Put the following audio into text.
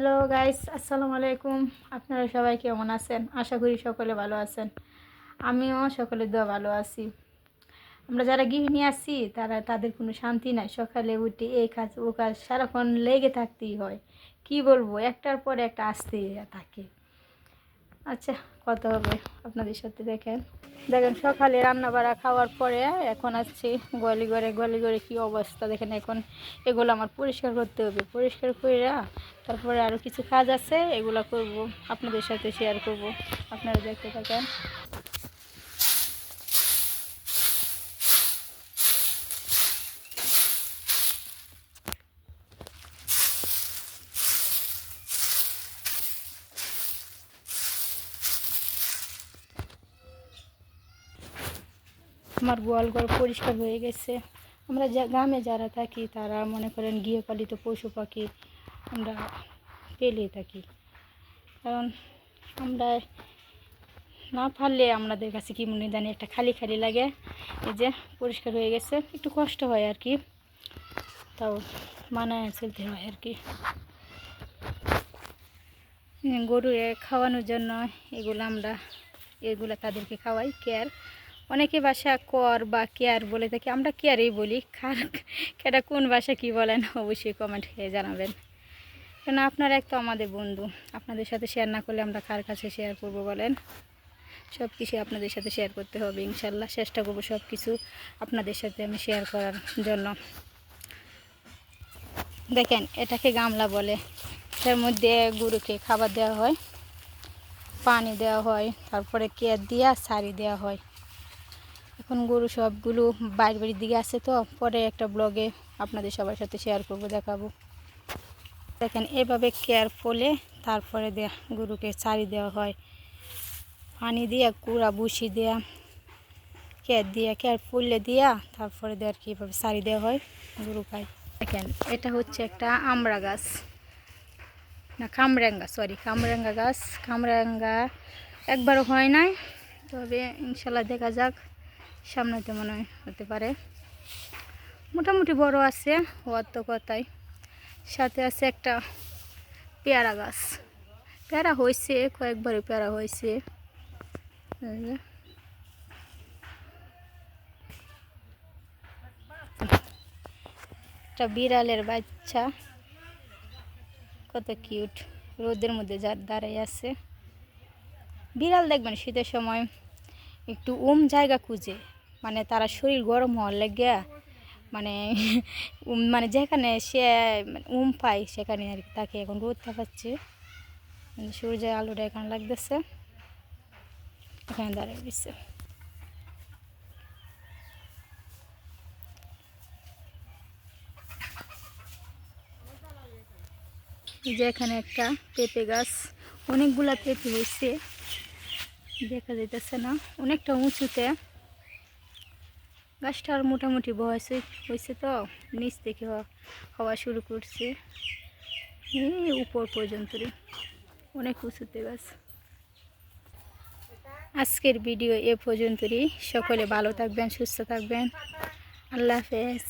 Hello guys আসসালামু আলাইকুম আপনারা সবাই কেমন আছেন? আশা করি সকলে ভালো আছেন। আমিও সকলের দোয়া ভালো আছি। আমরা যারা গৃহিণী আছি, তারা, তাদের কোনো শান্তি নাই। সকালে উঠে এ কাজ, ও কাজ, সারাক্ষণ লেগে থাকতেই হয়। কি বলব? একটার পর একটা আসতেই থাকে। আচ্ছা কত হবে আপনাদের সাথে, দেখেন। দেখেন, সকালে রান্না বাড়া খাওয়ার পরে এখন আসছি গলি ঘরে। গলি কী অবস্থা? দেখেন, এখন এগুলো আমার পরিষ্কার করতে হবে। পরিষ্কার করে তারপরে আরও কিছু কাজ আছে, এগুলো করব, আপনাদের সাথে শেয়ার করব। আপনারা দেখতে থাকেন। আমার গোয়ালঘর পরিষ্কার হয়ে গেছে। আমরা যা, গ্রামে যারা থাকি, তারা মনে করেন গৃহপালিত পশু পাখি আমরা পেলে থাকি। কারণ আমরা না পারলে আমাদের কাছে কি মনে জানি একটা খালি খালি লাগে, এই যে পরিষ্কার হয়ে গেছে, একটু কষ্ট হয় আর কি। তাও মানায় চলতে হয় আর কি। গরু খাওয়ানোর জন্য এগুলো আমরা, এগুলো তাদেরকে খাওয়াই কেয়ার অনেকে ভাষা কর বা কেয়ার বলে থাকি, আমরা কেয়ারই বলি। কার কেটা কোন ভাষা কি বলেন অবশ্যই কমেন্ট খেয়ে জানাবেন। কেন আপনারা এক তো আমাদের বন্ধু। আপনাদের সাথে শেয়ার না করলে আমরা কার কাছে শেয়ার করব বলেন? সব কিছু আপনাদের সাথে শেয়ার করতে হবে, ইনশাল্লাহ। চেষ্টা করব সব কিছু আপনাদের সাথে আমি শেয়ার করার জন্য। দেখেন, এটাকে গামলা বলে। এর মধ্যে গরুকে খাবার দেওয়া হয়, পানি দেওয়া হয়, তারপরে কেয়ার দিয়া শাড়ি দেওয়া হয়। এখন গরু সবগুলো বাইরে বাড়ির দিকে আছে তো, পরে একটা ব্লগে আপনাদের সবার সাথে শেয়ার করব, দেখাবো। দেখেন, এভাবে কেয়ার ফলে তারপরে দেয়া, গরুকে ছাড়ি দেওয়া হয়। পানি দিয়া, কুড়া বুসি দেয়া কেয়ার দিয়া কেয়ার ফুললে দিয়া তারপরে দেওয়ার কি এভাবে শাড়ি দেওয়া হয়, গরু খায়। দেখেন, এটা হচ্ছে একটা আমড়া গাছ। না কামরাঙ্গা সরি কামরাঙ্গা গাছ। কামরাঙ্গা একবারও হয় নাই, তবে ইনশাল্লাহ দেখা যাক। সামনেতে মনে হতে পারে। মোটামুটি বড় আছে, হওয়ার তো কথাই। সাথে আছে একটা পেয়ারা গাছ। পেয়ারা হয়েছে, কয়েকবারই পেয়ারা হয়েছে। একটা বিড়ালের বাচ্চা। কত কিউট। রোদের মধ্যে যার দাঁড়াই আছে। বিড়াল দেখবেন শীতের সময় একটু উম জায়গা খুঁজে। মানে তারা শরীর গরম হওয়ার লেগে মানে মানে যেখানে সে উম পায় সেখানে আর কি তাকে এখন রোদ থাকাচ্ছে সূর্যের আলোটা এখানে লাগতেছে। এখানে দাঁড়িয়ে দিচ্ছে যে এখানে একটা পেঁপে গাছ, অনেকগুলা পেঁপে হয়েছে দেখা যাইতেছে না, অনেকটা উঁচুতে। গাছটার মোটামুটি বয়স হয়েছে তো, নিচ থেকে হওয়া শুরু করছে। উপর পর্যন্ত অনেক উঁচুতে গাছ। আজকের ভিডিও এ পর্যন্তই। সকলে ভালো থাকবেন, সুস্থ থাকবেন। আল্লাহ হাফেজ।